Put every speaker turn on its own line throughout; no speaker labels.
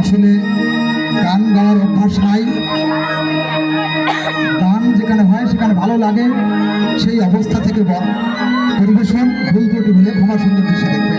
আসলে গান গাওয়ার অভ্যাস গান যেখানে হয় সেখানে ভালো লাগে সেই অবস্থা থেকে বল পরিবেশন ভুল ত্রুটি হলে ক্ষমা সুন্দর দৃষ্টি দেখবেন।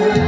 Thank you.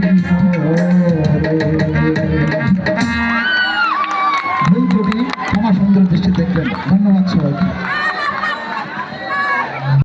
ত্রুটি